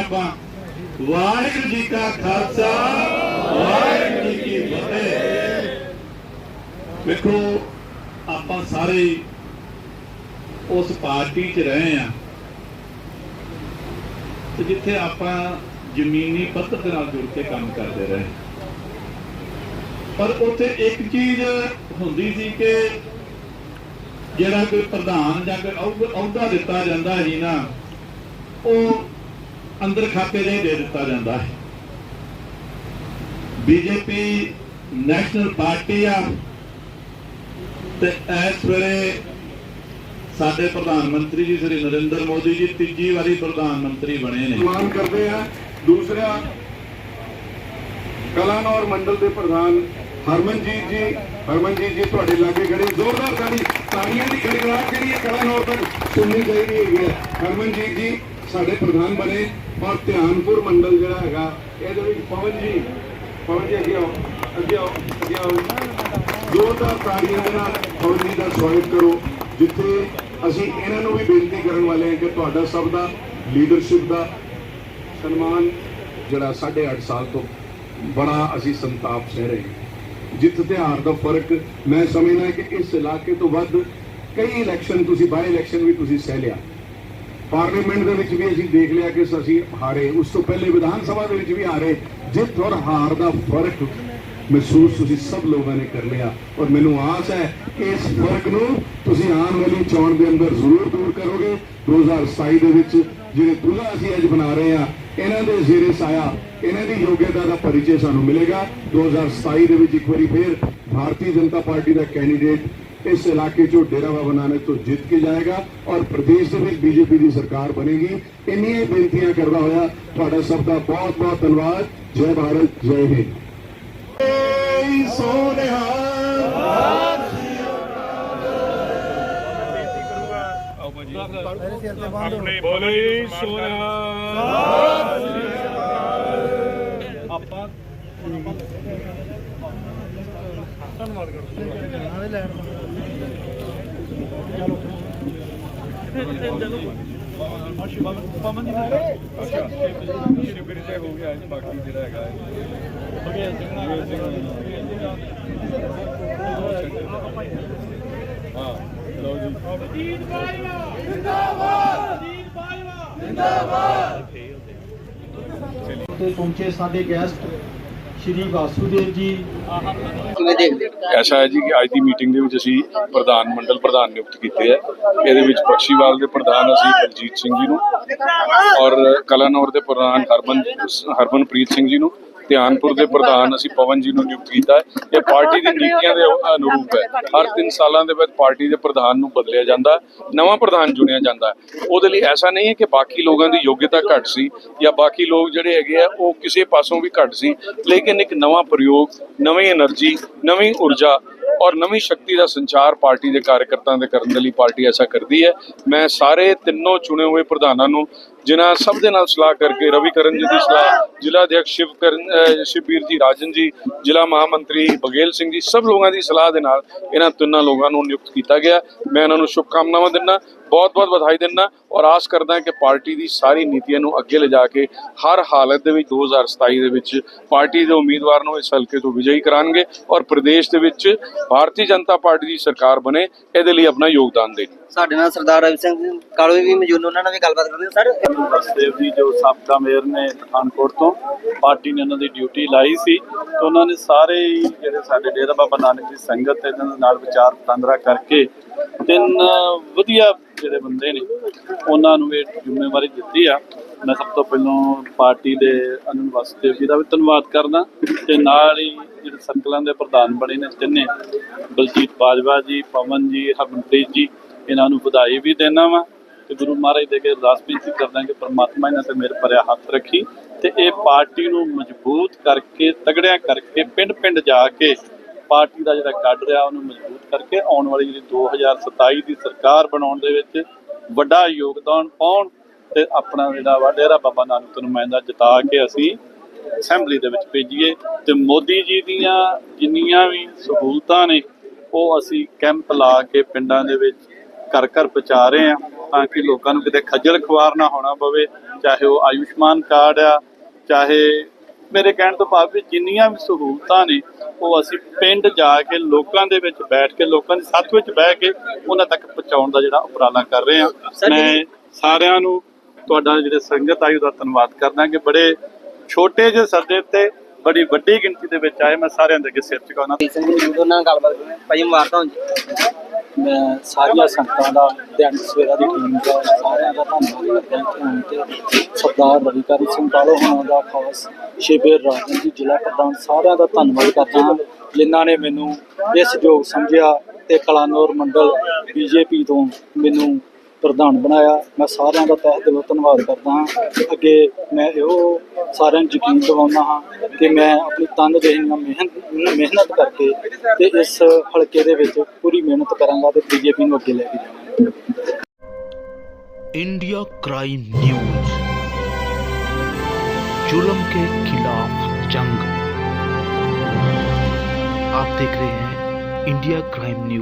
ਆਪਾਂ ਵਾਹਿਗੁਰੂ ਜੀ ਕਾ ਖਾਲਸਾ ਵਾਹਿਗੁਰੂ ਜੀ ਕੀ ਫਤਿਹ। ਵੇਖੋ ਆਪਾਂ ਸਾਰੇ ਉਸ ਪਾਰਟੀ 'ਚ ਰਹੇ ਆ। ਤੇ ਜਿੱਥੇ ਆਪਾਂ ਜ਼ਮੀਨੀ ਪੱਧਰ ਦੇ ਨਾਲ ਜੁੜ ਕੇ ਕੰਮ ਕਰਦੇ ਰਹੇ। ਪਰ ਉੱਥੇ ਇੱਕ ਚੀਜ਼ ਹੁੰਦੀ ਸੀ ਕਿ ਜਿਹੜਾ ਕੋਈ ਪ੍ਰਧਾਨ ਜਾਂ ਕੋਈ ਅਹੁਦਾ ਦਿੱਤਾ ਜਾਂਦਾ ਸੀ ਨਾ, ਉਹ ਅੰਦਰ ਖਾਤੇ ਦੇ ਦੇ ਦਿੱਤਾ ਜਾਂਦਾ ਹੈ ਬੀਜੇਪੀ ਨੈਸ਼ਨਲ ਪਾਰਟੀ ਆ, ਤੇ ਇਸ ਵੇਲੇ ਸਾਡੇ ਪ੍ਰਧਾਨ ਮੰਤਰੀ ਜੀ ਸ੍ਰੀ ਨਰਿੰਦਰ ਮੋਦੀ ਜੀ ਤੀਜੀ ਵਾਰੀ ਪ੍ਰਧਾਨ ਮੰਤਰੀ ਬਣੇ ਨੇ। ਮਾਨ ਕਰਦੇ ਆ। ਦੂਸਰਾ, ਕਲਾਨੌਰ ਮੰਡਲ ਦੇ ਪ੍ਰਧਾਨ ਹਰਮਨਜੀਤ ਜੀ। ਹਰਮਨਜੀਤ ਜੀ, ਤੁਹਾਡੇ ਲਾਗੇ ਖੜੇ। ਜ਼ੋਰਦਾਰ ਤਾੜੀ, ਤਾੜੀਆਂ ਦੀ ਖੜਗੜਾਹਟ ਜਿਹੜੀ ਹੈ ਕਲਾਨੌਰ ਤੱਕ ਸੁਣਨੀ ਚਾਹੀਦੀ ਹੈਗੀ ਹੈ। ਹਰਮਨਜੀਤ ਜੀ, ਸਾਡੇ ਪ੍ਰਧਾਨ ਬਣੇ। ਔਰ ਧਿਆਨਪੁਰ ਮੰਡਲ ਜਿਹੜਾ ਹੈਗਾ, ਇਹਦੇ ਵਿੱਚ ਪਵਨ ਜੀ। ਪਵਨ ਜੀ, ਅੱਗੇ ਆਓ। ਅੱਗੇ ਆਓ ਅੱਗੇ ਆਓ। ਜ਼ੋਰਦਾਰ ਤਾੜੀਆਂ ਦੇ ਨਾਲ ਪਵਨ ਜੀ ਦਾ ਸਵਾਗਤ ਕਰੋ, ਜਿੱਥੇ ਅਸੀਂ ਇਹਨਾਂ ਨੂੰ ਵੀ ਬੇਨਤੀ ਕਰਨ ਵਾਲੇ ਹਾਂ ਕਿ ਤੁਹਾਡਾ ਸਭ ਦਾ ਲੀਡਰਸ਼ਿਪ ਦਾ ਸਨਮਾਨ ਜਿਹੜਾ 8.5 ਸਾਲ ਤੋਂ ਬੜਾ ਅਸੀਂ ਸੰਤਾਪ ਸਹਿ ਰਹੇ ਹਾਂ। ਜਿੱਤ ਤੇ ਹਾਰ ਦਾ ਫ਼ਰਕ ਮੈਂ ਸਮਝਦਾ ਕਿ ਇਸ ਇਲਾਕੇ ਤੋਂ ਵੱਧ ਕਈ ਇਲੈਕਸ਼ਨ ਤੁਸੀਂ ਬਾਈ ਇਲੈਕਸ਼ਨ ਵੀ ਤੁਸੀਂ ਸਹਿ ਲਿਆ। ਪਾਰਲੀਮੈਂਟ ਦੇ ਵਿੱਚ ਵੀ ਅਸੀਂ ਦੇਖ ਲਿਆ ਕਿ ਅਸੀਂ ਹਾਰੇ। ਉਸ ਤੋਂ ਪਹਿਲੇ ਵਿਧਾਨ ਸਭਾ ਦੇ ਵਿੱਚ ਵੀ ਹਾਰੇ। ਜਿੱਤ ਔਰ ਹਾਰ ਦਾ ਫ਼ਰਕ ਮਹਿਸੂਸ ਤੁਸੀਂ ਸਭ ਲੋਕਾਂ ਨੇ ਕਰ ਲਿਆ। ਔਰ ਮੈਨੂੰ ਆਸ ਹੈ ਕਿ ਇਸ ਫ਼ਰਕ ਨੂੰ ਤੁਸੀਂ ਆਉਣ ਵਾਲੀ ਚੋਣ ਦੇ ਅੰਦਰ ਜ਼ਰੂਰ ਦੂਰ ਕਰੋਗੇ। 2027 ਦੇ ਵਿੱਚ ਜਿਹੜੇ ਦੁਲਾ ਅਸੀਂ ਅੱਜ ਬਣਾ ਰਹੇ ਆ ਇਹਨਾਂ ਦੇ ਜ਼ੇਰੇ ਸਾਇਆ, ਇਹਨਾਂ ਦੀ ਯੋਗਤਾ ਦਾ ਪਰਿਚੈ ਸਾਨੂੰ ਮਿਲੇਗਾ। 2027 ਦੇ ਵਿੱਚ ਇੱਕ ਵਾਰੀ ਫੇਰ ਭਾਰਤੀ ਜਨਤਾ ਪਾਰਟੀ ਦਾ ਕੈਂਡੀਡੇਟ ਇਸ ਇਲਾਕੇ ਚੋਂ ਡੇਰਾ ਬਾਬਾ ਨਾਨਕ ਤੋਂ ਜਿੱਤ ਕੇ ਜਾਏਗਾ ਔਰ ਪ੍ਰਦੇਸ਼ ਦੇ ਵਿੱਚ ਬੀਜੇਪੀ ਦੀ ਸਰਕਾਰ ਬਣੇਗੀ। ਇੰਨੀਆਂ ਬੇਨਤੀਆਂ ਕਰਦਾ ਹੋਇਆ ਤੁਹਾਡਾ ਸਭ ਦਾ ਬਹੁਤ ਬਹੁਤ ਧੰਨਵਾਦ। ਜੈ ਭਾਰਤ, ਜੈ ਹਿੰਦ। ਆਪਣੇ ਬੋਲੇ ਸੋਨਾ ਆਪਾਂ ਧੰਨਵਾਦ ਕਰਦਾ। ਪਵਨ ਜੀ ਅੱਛਾ ਸ਼ਿਵਗਿਰੀ ਜੈ ਹੋ ਗਿਆ ਅੱਜ ਬਾਕੀ ਜਿਹੜਾ ਹੈਗਾ ਬਗੇਲ ਸਿੰਘ ਹਾਂ ਲਓ ਜੀ ਤੇ ਪਹੁੰਚੇ ਸਾਡੇ ਗੈਸਟ ਸ਼੍ਰੀ ਵਾਸੂਦੇਵ ਜੀ। ਐਸਾ ਹੈ ਜੀ ਕਿ ਅੱਜ ਦੀ ਮੀਟਿੰਗ ਦੇ ਵਿੱਚ ਅਸੀਂ ਪ੍ਰਧਾਨ ਮੰਡਲ ਪ੍ਰਧਾਨ ਨਿਯੁਕਤ ਕੀਤੇ ਹੈ। ਇਹਦੇ ਵਿੱਚ ਪਕਸ਼ੀਵਾਲ ਦੇ ਪ੍ਰਧਾਨ ਅਸੀਂ ਬਲਜੀਤ ਸਿੰਘ ਜੀ ਨੂੰ ਔਰ ਕਲਾਨੌਰ ਦੇ ਪ੍ਰਧਾਨ ਹਰਮਨ ਹਰਮਨਪ੍ਰੀਤ ਸਿੰਘ ਜੀ ਨੂੰ ਧਿਆਨਪੁਰ ਦੇ ਪ੍ਰਧਾਨ ਅਸੀਂ ਪਵਨ ਜੀ ਨੂੰ ਨਿਯੁਕਤ ਕੀਤਾ ਹੈ। ਇਹ ਪਾਰਟੀ ਦੀ ਨੀਤੀਆਂ ਦੇ ਅਨੁਰੂਪ ਹੈ। ਹਰ 3 ਸਾਲਾਂ ਦੇ ਬਾਅਦ ਪਾਰਟੀ ਦੇ ਪ੍ਰਧਾਨ ਨੂੰ ਬਦਲਿਆ ਜਾਂਦਾ ਨਵਾਂ ਪ੍ਰਧਾਨ ਚੁਣਿਆ ਜਾਂਦਾ ਉਹਦੇ ਲਈ ਐਸਾ ਨਹੀਂ ਹੈ ਕਿ ਬਾਕੀ ਲੋਕਾਂ ਦੀ ਯੋਗਤਾ ਘੱਟ ਸੀ ਜਾਂ ਬਾਕੀ ਲੋਕ ਜਿਹੜੇ ਹੈਗੇ ਆ ਉਹ ਕਿਸੇ ਪਾਸੋਂ ਵੀ ਘੱਟ ਸੀ ਲੇਕਿਨ ਇੱਕ ਨਵਾਂ ਪ੍ਰਯੋਗ ਨਵੀਂ એનર્ਜੀ ਨਵੀਂ ਊਰਜਾ ਔਰ ਨਵੀਂ ਸ਼ਕਤੀ ਦਾ ਸੰਚਾਰ ਪਾਰਟੀ ਦੇ ਕਾਰਜਕਰਤਾਵਾਂ ਦੇ ਕਰਨ ਦੇ ਲਈ ਪਾਰਟੀ ਐਸਾ ਕਰਦੀ ਹੈ। ਮੈਂ ਸਾਰੇ ਤਿੰਨੋਂ ਚੁਣੇ ਹੋਏ ਪ੍ਰਧਾਨਾਂ ਨੂੰ ਜਿਨ੍ਹਾਂ ਸਭ ਦੇ ਨਾਲ ਸਲਾਹ ਕਰਕੇ ਰਵੀ ਕਰਨ ਜੀ ਦੀ ਸਲਾਹ, ਜ਼ਿਲ੍ਹਾ ਅਧਿਕਸ਼ ਸ਼ਿਵ ਕਰਨ, ਅਹ ਸ਼ਿਵਬੀਰ ਜੀ, ਰਾਜਨ ਜੀ, ਜ਼ਿਲ੍ਹਾ ਮਹਾਮੰਤਰੀ ਬਗੇਲ ਸਿੰਘ ਜੀ, ਸਭ ਲੋਕਾਂ ਦੀ ਸਲਾਹ ਦੇ ਨਾਲ ਇਹਨਾਂ ਤਿੰਨਾਂ ਲੋਕਾਂ ਨੂੰ ਨਿਯੁਕਤ ਕੀਤਾ ਗਿਆ। ਮੈਂ ਇਹਨਾਂ ਨੂੰ ਸ਼ੁਭਕਾਮਨਾਵਾਂ ਦਿੰਦਾ। ਬਹੁਤ ਬਹੁਤ ਵਧਾਈ ਦਿੰਦਾ ਔਰ ਆਸ ਕਰਦਾ ਕਿ ਪਾਰਟੀ ਦੀ ਸਾਰੀ ਨੀਤੀਆਂ ਨੂੰ ਅੱਗੇ ਲਿਜਾ ਕੇ ਹਰ ਹਾਲਤ ਦੇ ਵਿੱਚ 2027 ਦੇ ਵਿੱਚ ਪਾਰਟੀ ਦੇ ਉਮੀਦਵਾਰ ਨੂੰ ਇਸ ਹਲਕੇ ਤੋਂ ਵਿਜয়ੀ ਕਰਾਂਗੇ ਔਰ ਪ੍ਰਦੇਸ਼ ਦੇ ਵਿੱਚ ਭਾਰਤੀ ਜਨਤਾ ਪਾਰਟੀ ਦੀ ਸਰਕਾਰ ਬਣੇ ਇਹਦੇ ਲਈ ਆਪਣਾ ਯੋਗਦਾਨ ਦੇਣ। ਸਾਡੇ ਨਾਲ ਸਰਦਾਰ ਰਵੀ ਸਿੰਘ ਕਾਲੂ ਵੀ ਮੌਜੂਦ ਉਹਨਾਂ ਨਾਲ ਵੀ ਗੱਲਬਾਤ ਕਰਦੇ ਹਾਂ ਸਰ। ਵਸਦੇਵ ਜੀ ਜੋ ਸਾਬਕਾ ਮੇਅਰ ਨੇ ਪਠਾਨਕੋਟ ਤੋਂ ਪਾਰਟੀ ਨੇ ਉਹਨਾਂ ਦੀ ਡਿਊਟੀ ਲਾਈ ਸੀ ਤੇ ਉਹਨਾਂ ਨੇ ਸਾਰੇ ਹੀ ਜਿਹੜੇ ਸਾਡੇ ਡੇਰਾ ਬਾਬਾ ਨਾਨਕ ਦੀ ਸੰਗਤ ਤੇ ਇਹਨਾਂ ਦੇ ਨਾਲ ਵਿਚਾਰ ਵਟਾਂਦਰਾ ਕਰਕੇ ਤਿੰਨ ਵਧੀਆ ਜਿਹੜੇ ਬੰਦੇ ਨੇ, ਉਹਨਾਂ ਨੂੰ ਇਹ ਜ਼ਿੰਮੇਵਾਰੀ ਦਿੱਤੀ ਆ। ਮੈਂ ਸਭ ਤੋਂ ਪਹਿਲਾਂ ਪਾਰਟੀ ਦੇ ਅਨੰਦ ਵਸਦੇਵ ਜੀ ਦਾ ਵੀ ਧੰਨਵਾਦ ਕਰਦਾ ਤੇ ਨਾਲ ਹੀ ਜਿਹੜੇ ਸਰਕਲਾਂ ਦੇ ਪ੍ਰਧਾਨ ਬਣੇ ਨੇ ਤਿੰਨੇ, ਬਲਜੀਤ ਬਾਜਵਾ ਜੀ, ਪਵਨ ਜੀ, ਹਰਮਨਪ੍ਰੀਤ ਜੀ, ਇਹਨਾਂ ਨੂੰ ਵਧਾਈ ਵੀ ਦੇਣਾ ਵਾ ਤੇ ਗੁਰੂ ਮਹਾਰਾਜ ਦੇ ਅੱਗੇ ਅਰਦਾਸ ਬੇਨਤੀ ਕਰਦਾ ਕਿ ਪ੍ਰਮਾਤਮਾ ਇਹਨਾਂ ਤੇ ਮੇਰੇ ਭਰਿਆ ਹੱਥ ਰੱਖੀ ਤੇ ਇਹ ਪਾਰਟੀ ਨੂੰ ਮਜ਼ਬੂਤ ਕਰਕੇ, ਤਗੜਿਆ ਕਰਕੇ ਪਿੰਡ ਪਿੰਡ ਜਾ ਕੇ ਪਾਰਟੀ ਦਾ ਜਿਹੜਾ ਕੱਢ ਰਿਹਾ, ਉਹਨੂੰ ਮਜ਼ਬੂਤ ਕਰਕੇ ਆਉਣ ਵਾਲੀ ਜਿਹੜੀ 2027 ਦੀ ਸਰਕਾਰ ਬਣਾਉਣ ਦੇ ਵਿੱਚ ਵੱਡਾ ਯੋਗਦਾਨ ਪਾਉਣ ਤੇ ਆਪਣਾ ਜਿਹੜਾ ਵਾ ਡੇਰਾ ਬਾਬਾ ਨਾਨਕ ਤੋਂ ਨੁਮਾਇੰਦਾ ਜਿਤਾ ਕੇ ਅਸੀਂ ਅਸੈਂਬਲੀ ਦੇ ਵਿੱਚ ਭੇਜੀਏ ਤੇ ਮੋਦੀ ਜੀ ਦੀਆਂ ਜਿੰਨੀਆਂ ਵੀ ਸਹੂਲਤਾਂ ਨੇ, ਉਹ ਅਸੀਂ ਕੈਂਪ ਲਾ ਕੇ ਪਿੰਡਾਂ ਦੇ ਵਿੱਚ ਘਰ ਘਰ ਪਹੁੰਚਾ ਰਹੇ ਹਾਂ ਤਾਂ ਕਿ ਲੋਕਾਂ ਨੂੰ ਕਿਤੇ ਖੱਜਲ ਖੁਆਰ ਨਾ ਹੋਣਾ ਪਵੇ, ਚਾਹੇ ਉਹ ਆਯੁਸ਼ਮਾਨ ਕਾਰਡ ਆ, ਚਾਹੇ ਮੇਰੇ ਕਹਿਣ ਤੋਂ ਭਾਵ ਵੀ ਜਿੰਨੀਆਂ ਵੀ ਸਹੂਲਤਾਂ ਨੇ ਉਹ ਅਸੀਂ ਪਿੰਡ ਜਾ ਕੇ ਲੋਕਾਂ ਦੇ ਵਿੱਚ ਬੈਠ ਕੇ ਲੋਕਾਂ ਦੇ ਸਾਥ ਵਿੱਚ ਬਹਿ ਕੇ ਉਹਨਾਂ ਤੱਕ ਪਹੁੰਚਾਉਣ ਦਾ ਜਿਹੜਾ ਉਪਰਾਲਾ ਕਰ ਰਹੇ ਹਾਂ। ਮੈਂ ਸਾਰਿਆਂ ਨੂੰ ਤੁਹਾਡਾ ਜਿਹੜੇ ਸੰਗਤ ਆਈ ਉਹਦਾ ਧੰਨਵਾਦ ਕਰਦਾ ਕਿ ਬੜੇ ਛੋਟੇ ਜਿਹੇ ਸੱਦੇ ਤੇ ਬੜੀ ਵੱਡੀ ਗਿਣਤੀ ਦੇ ਵਿੱਚ ਆਏ। ਮੈਂ ਸਾਰਿਆਂ ਦੇ ਅੱਗੇ ਸਿਰ ਬਲਜੀਤ ਸਿੰਘ ਜੀ ਉਹਨਾਂ ਨਾਲ ਗੱਲਬਾਤ ਕਰਨੀ ਭਾਈ ਮੁਬਾਰਕਾਂ ਹੋਣ ਜੀ। ਮੈਂ ਸਾਰੀਆਂ ਸੰਗਤਾਂ ਦਾ ਧਿਆਨ ਸਵੇਰਾ ਦੀ ਟੀਮ ਦਾ, ਸਾਰਿਆਂ ਦਾ ਧੰਨਵਾਦ ਕਰਦਾ ਹਾਂ ਤੇ। ਸਰਦਾਰ ਰਵੀਕਰਨ ਸਿੰਘ ਕਾਲੋ ਹੋਣਾ ਦਾ ਖਾਸ ਸ਼ਿਬੇਰ ਰਾਜਨ ਜੀ, ਜ਼ਿਲ੍ਹਾ ਪ੍ਰਧਾਨ, ਸਾਰਿਆਂ ਦਾ ਧੰਨਵਾਦ ਕਰਦਾ ਹਾਂ, ਜਿਨ੍ਹਾਂ ਨੇ ਮੈਨੂੰ ਇਹ ਸਹਿਯੋਗ ਸਮਝਿਆ ਤੇ ਕਲਾਨੌਰ ਮੰਡਲ ਬੀਜੇਪੀ ਤੋਂ ਮੈਨੂੰ ਪ੍ਰਧਾਨ ਬਣਾਇਆ ਮੈਂ ਸਾਰਿਆਂ ਦਾ ਤਹਿ ਦਿਲੋਂ ਧੰਨਵਾਦ ਕਰਦਾ ਹਾਂ ਅੱਗੇ ਮੈਂ ਇਹੋ ਸਾਰਿਆਂ ਨੂੰ ਯਕੀਨ ਦਿਵਾਉਂਦਾ ਹਾਂ ਕਿ ਮੈਂ ਆਪਣੀ ਤਨ ਦੇਹ ਨਾਲ ਮਿਹਨਤ ਮਿਹਨਤ ਕਰਕੇ ਤੇ ਇਸ ਹਲਕੇ ਦੇ ਵਿੱਚ ਪੂਰੀ ਮਿਹਨਤ ਕਰਾਂਗਾ ਤੇ ਬੀਜੇਪੀ ਨੂੰ ਅੱਗੇ ਲੈ ਕੇ ਜਾਵਾਂਗਾ इंडिया क्राइम न्यूज जुल्म के खिलाफ जंग आप देख रहे हैं इंडिया क्राइम न्यूज